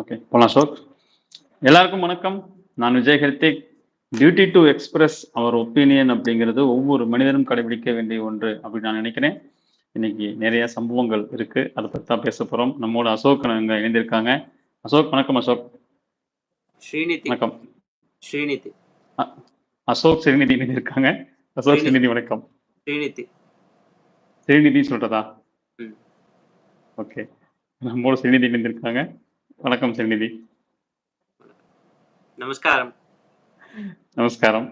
Okay போலாம் அசோக் எல்லாருக்கும் வணக்கம். நான் Vijay Hrithik duty to express our opinion அப்படிங்கிறது ஒவ்வொரு மனிதனும் கடைபிடிக்க வேண்டிய ஒன்று அப்படின்னு நான் நினைக்கிறேன். இன்னைக்கு நிறைய சம்பவங்கள் இருக்கு. அதை பத்தி தான் பேச போறோம். நம்மோட அசோக் அங்க இணைந்திருக்காங்க. அசோக் வணக்கம் அசோக். ஸ்ரீநிதி. வணக்கம். ஸ்ரீநிதி. அசோக் ஸ்ரீநிதி இணைந்திருக்காங்க. அசோக் ஸ்ரீநிதி. வணக்கம். ஸ்ரீநிதி. ஸ்ரீநிதி சொல்றதா. ஓகே. நம்மோட ஸ்ரீநிதி இணைந்திருக்காங்க. வணக்கம் ஸ்ரீநிதி நமஸ்காரம். நமஸ்காரம்.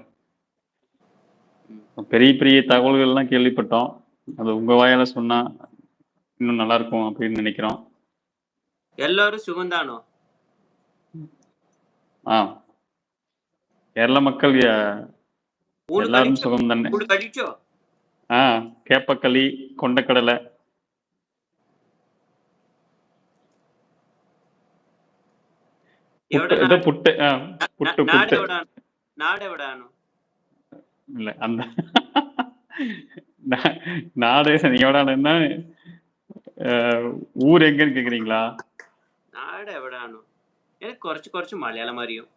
பெரிய பெரிய தகவல்கள் எல்லாம் கேள்விப்பட்டோம். அது உங்க வாயால சொன்னா இன்னும் நல்லா இருக்கும் அப்படின்னு நினைக்கிறோம். எல்லாரும் சுகந்தானோ ஆ. கேரள மக்கள் எல்லாரும் சுகம் தானே ஆ கேப்பக்களி கொண்டக்கடலை പുട്ട് പുട്ട് ஊர் எங்கன்னு கேக்குறீங்களா? நாடு எவடானோ எனக்கு குறைச்சு குறைச்சு மலையாளம் மாதிரியும்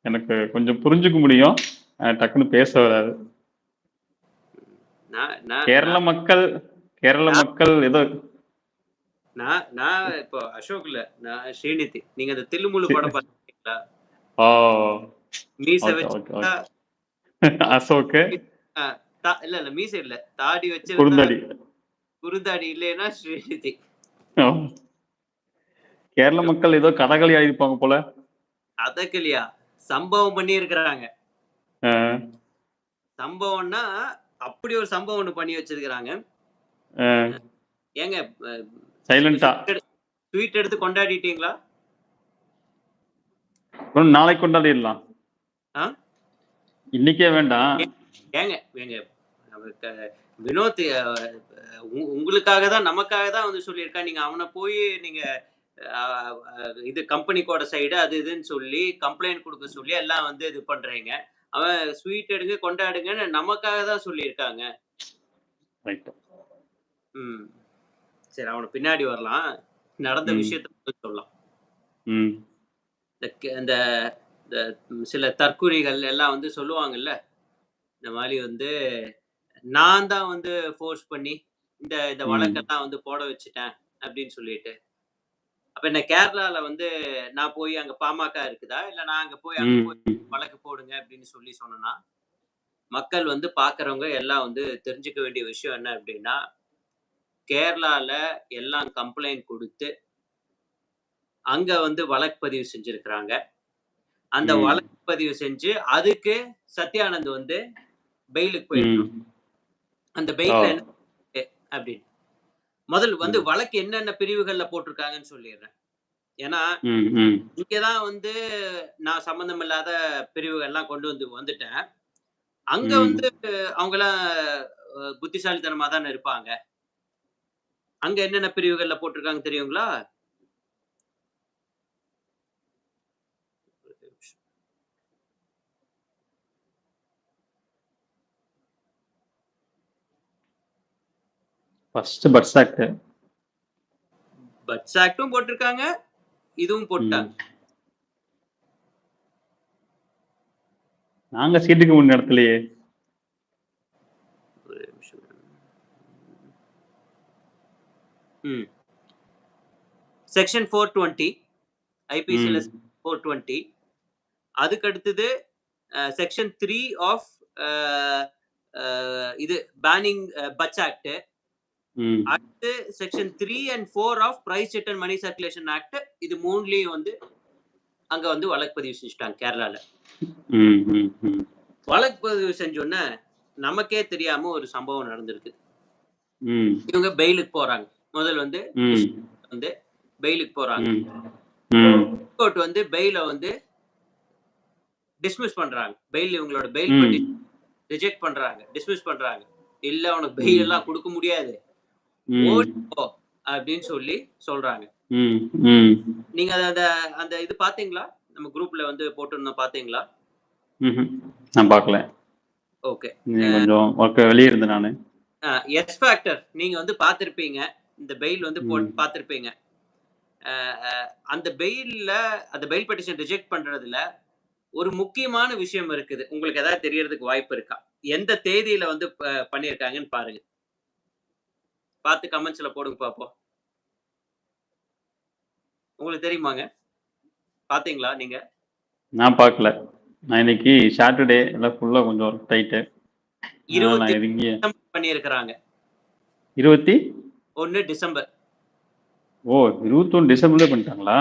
எனக்கு கொஞ்சம் புரிஞ்சுக்க முடியும். டக்குன்னு பேச வராது. கேரள மக்கள் கேரள மக்கள் ஏதோ நான் நான் இப்போ அசோக் இல்ல நான் ஸ்ரீநிதி. நீங்க அந்த தில்லுமுள்ளு படம் பார்த்தீங்களா ஓ. மீச வச்சு தா- இல்ல இல்ல மீச இல்ல. தாடி வச்சு குறுந்தாடி குறுந்தாடி இல்லைன்னா ஸ்ரீநிதி. கேரள மக்கள் ஏதோ கதகளி ஆயிருப்பாங்க போல. இல்லையா சம்பவம் பண்ணி இருக்கிறாங்க சம்பவம்னா அப்படி ஒரு சம்பவம் ஒண்ணு பண்ணி வச்சிருக்கிறாங்க. ஏங்க சைலண்டா ஸ்வீட் எடுத்து கொண்டாடிட்டீங்களா? நாளைக்கு கொண்டாடிடலாம்? இன்னைக்கே வேண்டாம். ஏங்க ஏங்க வினோத் உங்களுக்காக தான் நமக்காக தான் வந்து சொல்லியிருக்கா. நீங்க அவனை போய் நீங்க இது கம்பெனிக்கோட சைடு அது இதுன்னு சொல்லி கம்ப்ளைண்ட் கொடுக்க சொல்லி எல்லாம் வந்து இது பண்றீங்க. அவன் ஸ்வீட் எடுங்க கொண்டாடுங்கன்னு நமக்காக தான் சொல்லியிருக்காங்க. ரைட் ம். சரி அவனை பின்னாடி வரலாம். நடந்த. விஷயத்த சொல்லலாம். இந்த சில தற்குறிகள் எல்லாம் வந்து சொல்லுவாங்கல்ல இந்த மாதிரி வந்து நான் தான் வந்து ஃபோர்ஸ் பண்ணி இந்த இந்த. வழக்கெல்லாம் வந்து போட வச்சுட்டேன் அப்படின்னு சொல்லிட்டு. அப்ப என்ன கேரளால வந்து நான் போய் அங்க பாமக இருக்குதா? இல்ல நான் அங்க போய் அங்க போய் வழக்கு போடுங்க அப்படின்னு சொல்லி சொன்னேன்னா மக்கள் வந்து பாக்குறவங்க எல்லாம் வந்து தெரிஞ்சுக்க வேண்டிய விஷயம் என்ன அப்படின்னா கேரளால எல்லாம் கம்ப்ளைண்ட் கொடுத்து அங்க வந்து வழக்கு பதிவு செஞ்சிருக்கிறாங்க. அந்த. வழக்கு பதிவு செஞ்சு அதுக்கு சத்யானந்த் வந்து பெயிலுக்கு போயிருக்கான். ம். அந்த என்ன இருக்கு அப்படின்னு. முதல் வந்து வழக்கு என்னென்ன பிரிவுகள்ல போட்டிருக்காங்கன்னு சொல்லிடுறேன். ஏன்னா இங்கதான் வந்து நான் சம்பந்தம் இல்லாத பிரிவுகள்லாம் கொண்டு வந்து வந்துட்டேன். அங்க. வந்து அவங்கெல்லாம் அஹ், புத்திசாலித்தனமா தானே இருப்பாங்க. அங்க என்னென்ன பிரிவுகள்ல போட்டிருக்காங்க தெரியுங்களா? ஃபர்ஸ்ட் பட்ஸ் ஆக்ட் பட்ஸ் ஆக்டும் போட்டிருக்காங்க. இதுவும் போட்டாங்க நாங்க சீட்டுக்கு முன் இடத்துலயே ஒரு நிமிஷம். ம் செக்ஷன் ஃபோர் டுவெண்ட்டி ஐபிசியில் ஃபோர் டுவெண்ட்டி அதுக்கு அடுத்தது செக்ஷன் த்ரீ ஆஃப் இது பேனிங் பட்ஸ் ஆக்ட் அடுத்து section three and four of prize and money circulation act இது மூணுலயும் வந்து அங்க வந்து வழக்கு பதிவு செஞ்சுட்டாங்க கேரளால. வழக்கு பதிவு செஞ்சோன்னே நமக்கே தெரியாம ஒரு சம்பவம் நடந்திருக்கு. இவங்க பெயிலுக்கு போறாங்க. முதல் வந்து வந்து பெயிலுக்கு போறாங்க. கோர்ட் வந்து பெயில வந்து டிஸ்மிஸ் பண்றாங்க. பெயில் இவங்களோட பெயில் பண்ணி ரிஜெக்ட் பண்றாங்க. டிஸ்மிஸ் பண்றாங்க. இல்ல உனக்கு பெயில் எல்லாம் கொடுக்க முடியாது. அப்படின்னு சொல்லி சொல்றாங்க. நீங்க அந்த அந்த இது பாத்தீங்களா? நம்ம குரூப்ல வந்து போட்டிருந்தோம் பாத்தீங்களா. நான் பார்க்கல ஓகே. கொஞ்சம் வெளியே இருந்தேன் நானு. எஸ் ஃபேக்டர் நீங்க வந்து பார்த்திருப்பீங்க இந்த பெயில் வந்து போட்டு. பார்த்திருப்பீங்க. அந்த பெயில்ல அந்த பெயில் பெட்டிஷன் ரிஜெக்ட் பண்றதுல ஒரு முக்கியமான விஷயம் இருக்குது. உங்களுக்கு ஏதாவது தெரியறதுக்கு வாய்ப்பு இருக்கா? எந்த தேதியில வந்து பண்ணியிருக்காங்கன்னு பாருங்க. பார்த்து கமெண்ட்ஸ்ல போடுங்க பாப்போம். உங்களுக்கு தெரியுமாங்க? பாத்தீங்களா நீங்க? நான் பார்க்கல. நான் இன்னைக்கு சாட்டர்டே எல்லாம் ஃபுல்லா கொஞ்சம் டைட்டு இருபத்தி பண்ணியிருக்கிறாங்க இருபத்தி? ஒன்னு டிசம்பர். ஓ இருபத்தொன்னு டிசம்பர்ல பண்ணிட்டாங்களா?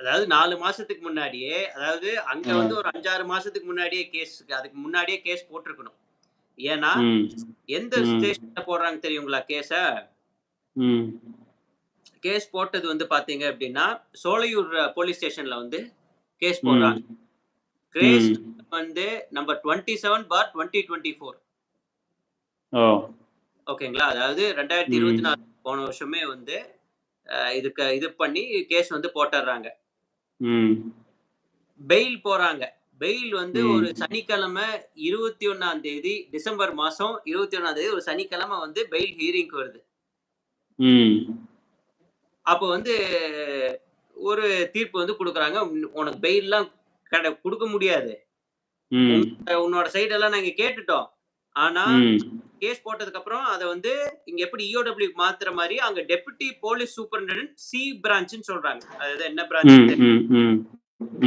அதாவது நாலு மாசத்துக்கு முன்னாடியே அதாவது அங்க. வந்து ஒரு அஞ்சாறு மாசத்துக்கு முன்னாடியே கேஸ் அதுக்கு முன்னாடியே கேஸ் போட்டிருக்கணும். ஏன்னா எந்த. ஸ்டேஷன்ல போடுறாங்க தெரியுங்களா கேஸ கேஸ் போட்டது வந்து பாத்தீங்க அப்படின்னா சோலையூர் போலீஸ் ஸ்டேஷன்ல வந்து கேஸ் போடுறாங்க. கேஸ் ம். வந்து number twenty seven bar twenty twenty four ஓகேங்களா அதாவது ரெண்டாயிரத்தி. இருபத்தி நாலு போன வருஷமே வந்து இதுக்கு இது பண்ணி கேஸ் வந்து போட்டுடுறாங்க பெயில் போறாங்க. பெயில் வந்து. ஒரு சனிக்கிழமை இருபத்தி ஒன்னாம் தேதி டிசம்பர் மாசம் இருபத்தி ஒன்னாம் தேதி ஒரு சனிக்கிழமை வந்து பெயில் ஹியரிங்க்கு வருது. அப்போ வந்து ஒரு தீர்ப்பு வந்து கொடுக்குறாங்க. உன்- உனக்கு பெயில்லாம் கடை கொடுக்க முடியாது. உன்னோட- உன்னோட சைடெல்லாம் நாங்க கேட்டுட்டோம். ஆனா கேஸ் போட்டதுக்கு அப்புறம் அதை வந்து இங்க எப்படி E இஓடபிள்யூ மாத்துற மாதிரி அங்க டெபுட்டி போலீஸ் சூப்பரண்டன்ட் சி பிரான்ச்னு சொல்றாங்க அதாவது என்ன பிரான்ச்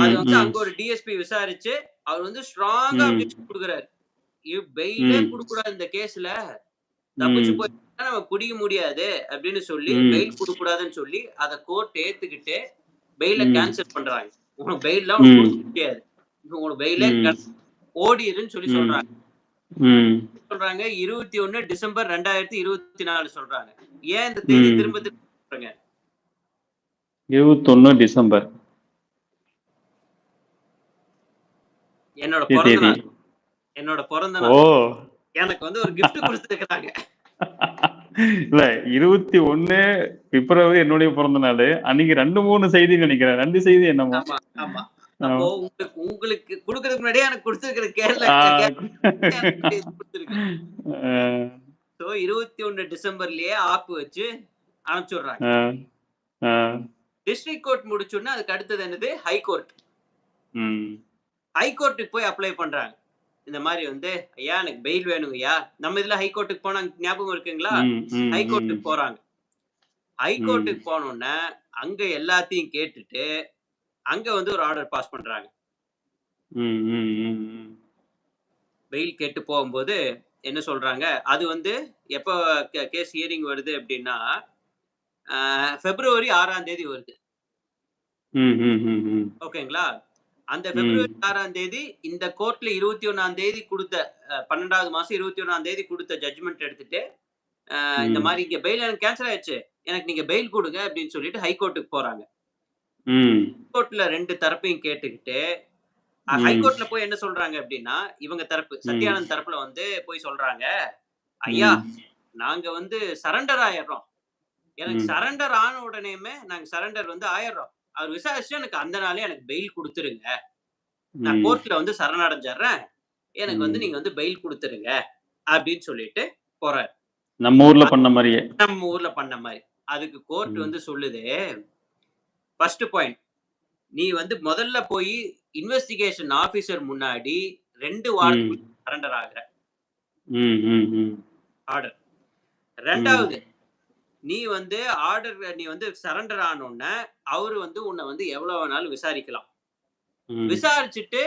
அது வந்து அங்க ஒரு டிஎஸ்பி விசாரிச்சு அவர் வந்து ஸ்ட்ராங்கா. அப்ஜெக்ஷன் கொடுக்குறாரு பெயிலே. கொடுக்கூடாது இந்த கேஸ்ல தப்பிச்சு ம். போய் நம்ம பிடிக்க முடியாது அப்படின்னு சொல்லி. பெயில் கொடுக்கூடாதுன்னு சொல்லி அதை கோர்ட் ஏத்துக்கிட்டு பெயில. கேன்சல் பண்றாங்க உனக்கு பெயில்லாம் முடியாது உனக்கு பெயிலே. ஓடிடுன்னு சொல்லி. சொல்றாங்க சொல்றாங்க இருபத்தி ஒண்ணு டிசம்பர் ரெண்டாயிரத்தி இருபத்தி நாலு சொல்றாங்க. ஏன் இந்த தேதி. திரும்ப திரும்ப சொல்றாங்க? இருபத்தொன்னு டிசம்பர். என்னோட பிறந்த நாள். என்னோட பிறந்த ஓ. நாள் எனக்கு வந்து ஒரு gift கொடுத்துருக்காங்க இல்ல இருபத்தி ஒண்ணு பிப்ரவரி என்னுடைய பிறந்த நாள். அன்னைக்கு ரெண்டு மூணு செய்தி நினைக்கிறேன். ரெண்டு செய்தி என்னமோ? ஆமா. அப்போ உங்களுக்கு உங்களுக்கு கொடுக்கறதுக்கு முன்னாடியே எனக்கு கொடுத்துருக்கிற கேரளா ஸோ இருபத்தி ஒண்ணு டிசம்பர்லயே ஆப்பு வச்சு அனுப்பிச்சுடுறாங்க. டிஸ்ட்ரிக்ட் கோர்ட் முடிச்சோடனே அதுக்கு அடுத்தது என்னது? ஹை கோர்ட் ம், ஹை கோர்ட்டுக்கு போய் அப்ளை பண்றாங்க. இந்த மாதிரி வந்து ஐயா எனக்கு பெயில் வேணுங்கய்யா. நம்ம இதுல ஹை கோர்ட்டுக்கு போனா ஞாபகம் இருக்குங்களா? ம், ம், ஹை ம், கோர்ட்டுக்கு போறாங்க. ஹை ம். கோர்ட்டுக்கு போனோடனே அங்க எல்லாத்தையும் கேட்டுட்டு அங்க வந்து ஒரு ஆர்டர் பாஸ் பண்றாங்க. பெயில் கேட்டு போகும்போது என்ன சொல்றாங்க அது வந்து எப்போ கேஸ் ஹியரிங் வருது அப்படின்னா பிப்ரவரி ஆறாம் தேதி வருது. ஓகேங்களா அந்த. பிப்ரவரி ஆறாம் தேதி இந்த கோர்ட்ல இருபத்தி ஒன்னாம் தேதி கொடுத்த பன்னெண்டாவது மாசம் இருபத்தி ஒன்னாம் தேதி கொடுத்த ஜட்ஜ்மெண்ட் எடுத்துட்டு இந்த. மாதிரி இங்க பெயில் எனக்கு கேன்சல் ஆயிடுச்சு எனக்கு நீங்க பெயில் கொடுங்க அப்படின்னு சொல்லிட்டு ஹை கோர்ட்டுக்கு போறாங்க கோர்ட்ல ரெண்டு தரப்பையும் கேட்டுக்கிட்டு ம். ஹை கோர்ட்ல போய் என்ன சொல்றாங்க அப்படின்னா இவங்க தரப்பு சத்யானந்த் தரப்புல வந்து போய் சொல்றாங்க ஐயா. நாங்க வந்து சரண்டர் ஆயிடுறோம் எனக்கு. சரண்டர் ஆன உடனேமே நாங்க சரண்டர் வந்து ஆயிடுறோம் அவர் விசாரிச்சு எனக்கு அந்த நாளே எனக்கு பெயில் கொடுத்துருங்க நான். கோர்ட்ல வந்து சரணடைஞ்சிடுறேன் எனக்கு வந்து. நீங்க வந்து பெயில் கொடுத்துருங்க அப்படின்னு சொல்லிட்டு போறாரு நம்ம ஊர்ல பண்ண மாதிரியே நம்ம ஊர்ல பண்ண மாதிரி அதுக்கு கோர்ட். வந்து சொல்லுது ஃபர்ஸ்ட் பாயிண்ட் நீ வந்து முதல்ல போய் இன்வெஸ்டிகேஷன் ஆபீசர் முன்னாடி ரெண்டு வாரத்துக்கு ம், சரண்டர் ஆகுற. ஆர்டர் ரெண்டாவது நீ வந்து ஆர்டர் நீ வந்து சரண்டர் ஆனோடனே அவரு வந்து உன்னை வந்து எவ்வளவு வேணாலும் விசாரிக்கலாம். விசாரிச்சுட்டு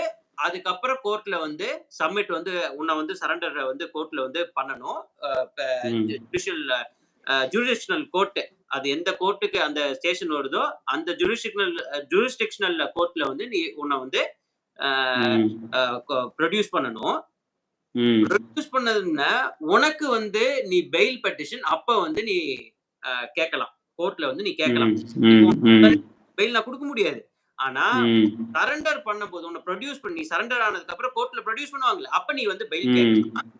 அதுக்கப்புறம் கோர்ட்ல வந்து சப்மிட் வந்து உன்னை வந்து சரண்டர் வந்து கோர்ட்ல வந்து பண்ணணும். ஜுடிஷியல் ஜுடிஷனல் கோர்ட் அது எந்த கோர்ட்டுக்கு அந்த ஸ்டேஷன் வருதோ அந்த ஜுடிஷனல் ஜூரிஸ்டிக்ஷனல் கோர்ட்ல வந்து நீ உன்னை வந்து. ப்ரொடியூஸ் பண்ணணும். ப்ரொடியூஸ் பண்ணதுன்னா உனக்கு வந்து நீ பெயில் பெட்டிஷன் அப்ப வந்து நீ கேட்கலாம் கோர்ட்ல வந்து நீ கேட்கலாம். பெயில் நான் கொடுக்க முடியாது ஆனா. சரண்டர் பண்ணும்போது உன்னை ப்ரொடியூஸ் பண்ணி சரண்டர் ஆனதுக்கு அப்புறம் கோர்ட்ல ப்ரொடியூஸ் பண்ணுவாங்கல்ல அப்ப நீ வந்து பெயில். கேட்கலாம்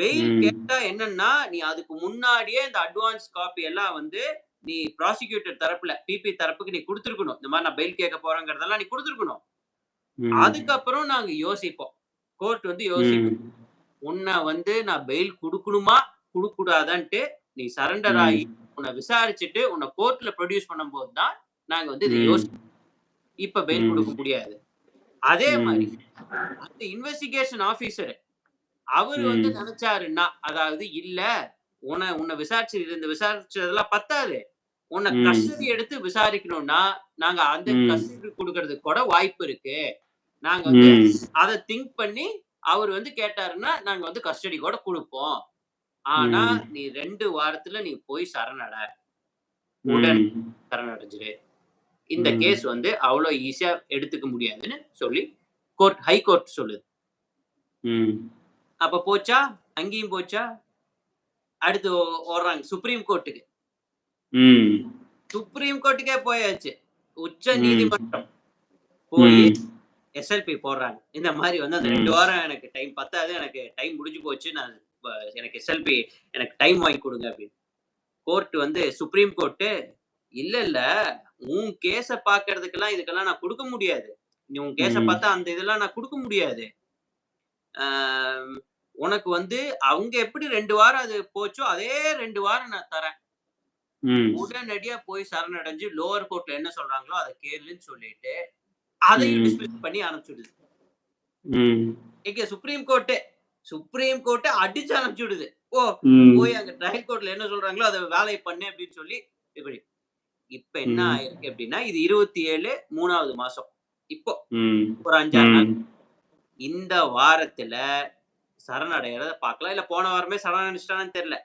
பெயில். கேட்டா என்னன்னா நீ அதுக்கு முன்னாடியே இந்த அட்வான்ஸ் காப்பி எல்லாம் வந்து நீ ப்ராசிக்யூட்டர் தரப்புல பிபி தரப்புக்கு நீ கொடுத்துருக்கணும் இந்த மாதிரி நான் பெயில் கேட்க போறேங்கிறதெல்லாம் நீ கொடுத்துருக்கணும். அதுக்கப்புறம் நாங்க யோசிப்போம் கோர்ட் வந்து யோசிக்கும் ம். உன்னை வந்து நான் பெயில் கொடுக்கணுமா கொடுக்க கூடாதான்ட்டு நீ சரண்டர். ஆகி உன்னை விசாரிச்சுட்டு உன்னை கோர்ட்ல ப்ரொடியூஸ் பண்ணும்போது தான் நாங்க வந்து இதை ம். யோசி இப்ப பெயில். கொடுக்க முடியாது அதே மாதிரி. அந்த இன்வெஸ்டிகேஷன் ஆபீசர் அவரு வந்து. நினைச்சாருன்னா அதாவது இல்ல உன்னை உன்னை விசாரிச்சு இந்த விசாரிச்சதெல்லாம் பத்தாது உன்னை. கஸ்டடி எடுத்து விசாரிக்கணும்னா நாங்க அந்த. கஸ்டடி கொடுக்கறதுக்கு கூட வாய்ப்பு இருக்கு நாங்க வந்து. அதை திங்க் பண்ணி அவர் வந்து கேட்டாருன்னா நாங்க வந்து கஸ்டடி கூட கொடுப்போம் ஆனா. நீ ரெண்டு வாரத்துல நீ போய் சரணட உடனே. சரணடைஞ்சிரு இந்த. கேஸ் வந்து அவ்வளவு ஈஸியா எடுத்துக்க முடியாதுன்னு சொல்லி கோர்ட் ஹை கோர்ட் சொல்லுது. அப்ப போச்சா? அங்கேயும் போச்சா? அடுத்து ஓடுறாங்க. சுப்ரீம் கோர்ட்டுக்கு. சுப்ரீம் கோர்ட்டுக்கே போயாச்சு. உச்ச. நீதிமன்றம். போய். எஸ்எல்பி போடுறாங்க. இந்த மாதிரி வந்து அந்த. ரெண்டு வாரம் எனக்கு டைம் பத்தாது. எனக்கு டைம் முடிஞ்சு போச்சு. நான் எனக்கு எஸ்எல்பி எனக்கு டைம் வாங்கி கொடுங்க அப்படின்னு. கோர்ட் வந்து சுப்ரீம் கோர்ட்டு இல்ல இல்ல. உன் கேஸ பாக்குறதுக்கெல்லாம் இதுக்கெல்லாம் நான் கொடுக்க முடியாது. நீ உன் கேஸ. பார்த்தா அந்த இதெல்லாம் நான் கொடுக்க முடியாது. ஆம், உனக்கு வந்து அவங்க எப்படி ரெண்டு வாரம் அது போச்சோ அதே ரெண்டு வாரம் நான் தரேன். உடனடியா போய் சரணடைஞ்சு லோவர் கோர்ட்ல என்ன சொல்றாங்களோ அதை கேளுன்னு சொல்லிட்டு அதையும். டிஸ்மிஸ் பண்ணி அனுப்பிச்சுடுது. இங்க சுப்ரீம் கோர்ட்டு சுப்ரீம் கோர்ட்டு அடிச்சு அனுப்பிச்சுடுது ஓ. போய் அங்க ட்ரையல் கோர்ட்ல என்ன சொல்றாங்களோ அதை வேலையை பண்ணு அப்படின்னு சொல்லி இப்படி இப்ப என்ன. ஆயிருக்கு அப்படின்னா இது இருபத்தி ஏழு மூணாவது மாசம் இப்போ. ஒரு அஞ்சாறு நாள். இந்த வாரத்துல சரணடைகிறத பார்க்கலாம் இல்ல போன வாரமே சரணடைச்சிட்டான்னு தெரியல.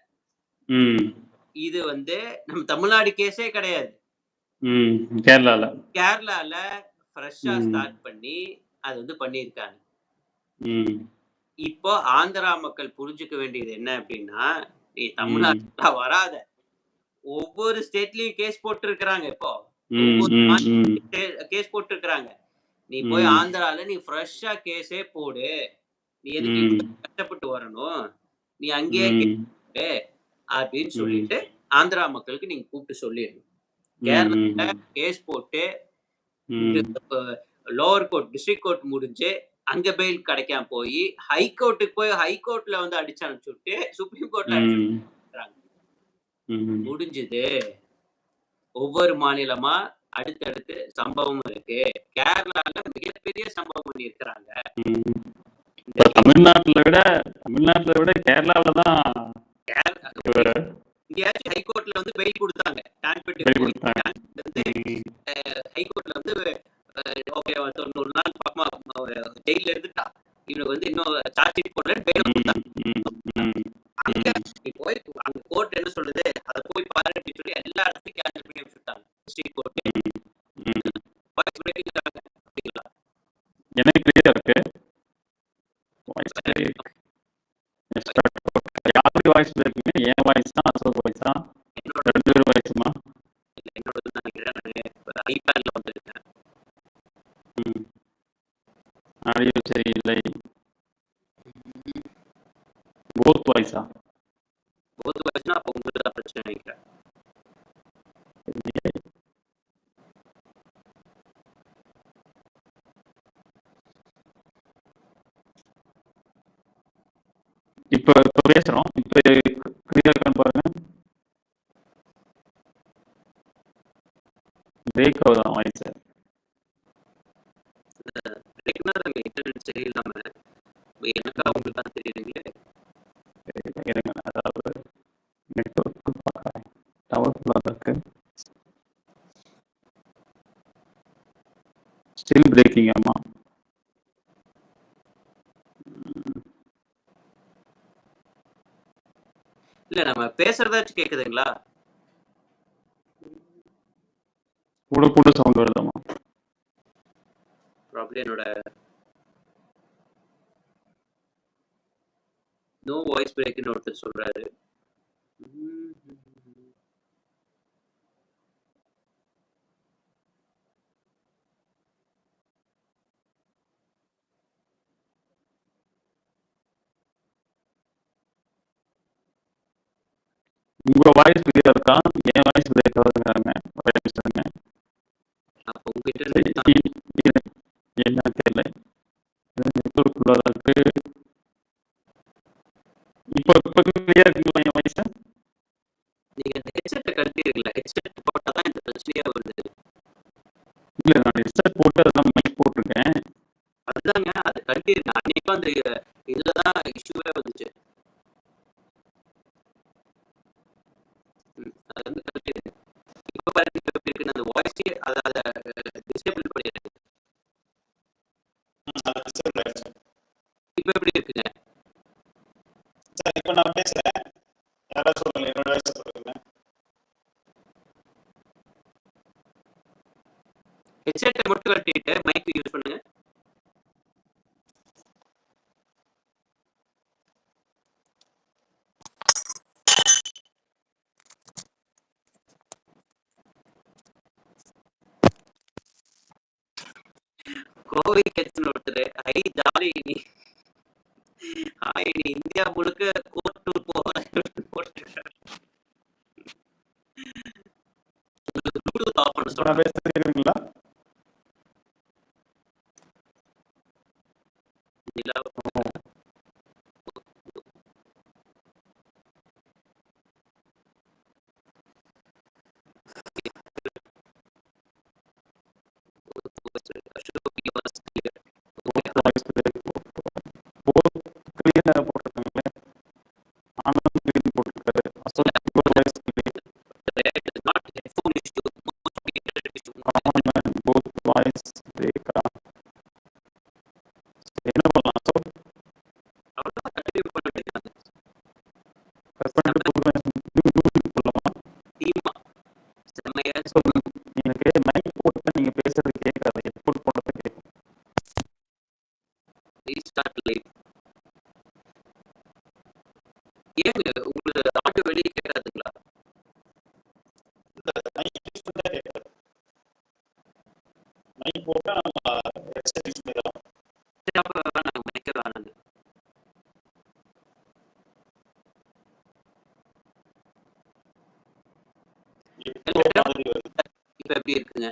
இது வந்து நம்ம தமிழ்நாடு கேஸே கிடையாது. கேரளால கேரளால ஃப்ரெஷ்ஷா. ஸ்டார்ட் பண்ணி அது வந்து பண்ணியிருக்காங்க. இப்போ ஆந்திரா மக்கள் புரிஞ்சுக்க வேண்டியது என்ன அப்படின்னா நீ. தமிழ்நாட்டுல வராத ஒவ்வொரு ஸ்டேட்லயும் கேஸ் போட்டு இருக்கிறாங்க இப்போ. கேஸ் போட்டு இருக்கிறாங்க நீ போய். ஆந்திரால நீ ஃப்ரெஷ்ஷா கேஸே போடு நீ எதுக்கு கஷ்டப்பட்டு வரணும் நீ அங்கேயே அப்படின்னு. சொல்லிட்டு ஆந்திரா மக்களுக்கு நீங்க கூப்பிட்டு சொல்லிடுங்க ம். கேஸ் போட்டு. லோவர் கோர்ட் டிஸ்ட்ரிக்ட் கோர்ட் முடிஞ்சு அங்க பெயில் கிடைக்காம போய் ஹை கோர்ட்டுக்கு போய் ஹை கோர்ட்ல வந்து அடிச்சு அனுப்பிச்சு விட்டு சுப்ரீம் கோர்ட்ல ம். முடிஞ்சது ஒவ்வொரு மாநிலமா அடுத்தடுத்து சம்பவம் இருக்கு கேரளால மிகப்பெரிய சம்பவம் பண்ணி இருக்கிறாங்க. இப்ப தமிழ்நாட்டுல விட தமிழ்நாட்டுல விட கேரளாவில தான் இங்கேயாச்சும் ஹை கோர்ட்ல வந்து பெயில் கொடுத்தாங்க. டான்பெட்டுக்கு நினைக்கிறேன் சரியில்லாம எனக்கா உங்களுக்கு தான் தெரியுதுங்களே இருங்க அதாவது நெட்ஒர்க் பார்க்குறேன் டவர் ஃபுல்லாக இருக்கு. ஸ்டில் பிரேக்கிங் அம்மா இல்ல நம்ம பேசுறதாச்சும் கேக்குதுங்களா? கூட கூட சவுண்ட் வருதாம்மா ப்ராப்ளம் என்னோட நோ வாய்ஸ் பிரேக்னு ஒருத்தர் சொல்றாரு. உங்க வாய்ஸ் கிளியரா இருக்கா? என் வாய்ஸ் பிரேக் ஆகுதுங்கிறாங்க. அப்போ உங்ககிட்ட. என்ன தெரியல. நெட்ஒர்க் ஃபுல்லாக இருக்கு? இப்போ இப்போ கிளியரா இருக்குங்களா ஹெட்செட்டை மட்டும் கட்டிட்டு மைக்கு யூஸ் பண்ணுங்க. கோவை கேட்சன் ஒருத்தர். ஐ ஜாலி நீ. ஆய் நீ இந்தியா முழுக்க கோர்ட்டு போட்டு ஆஃப் பண்ண சொல்ல எப்படி இருக்குங்க?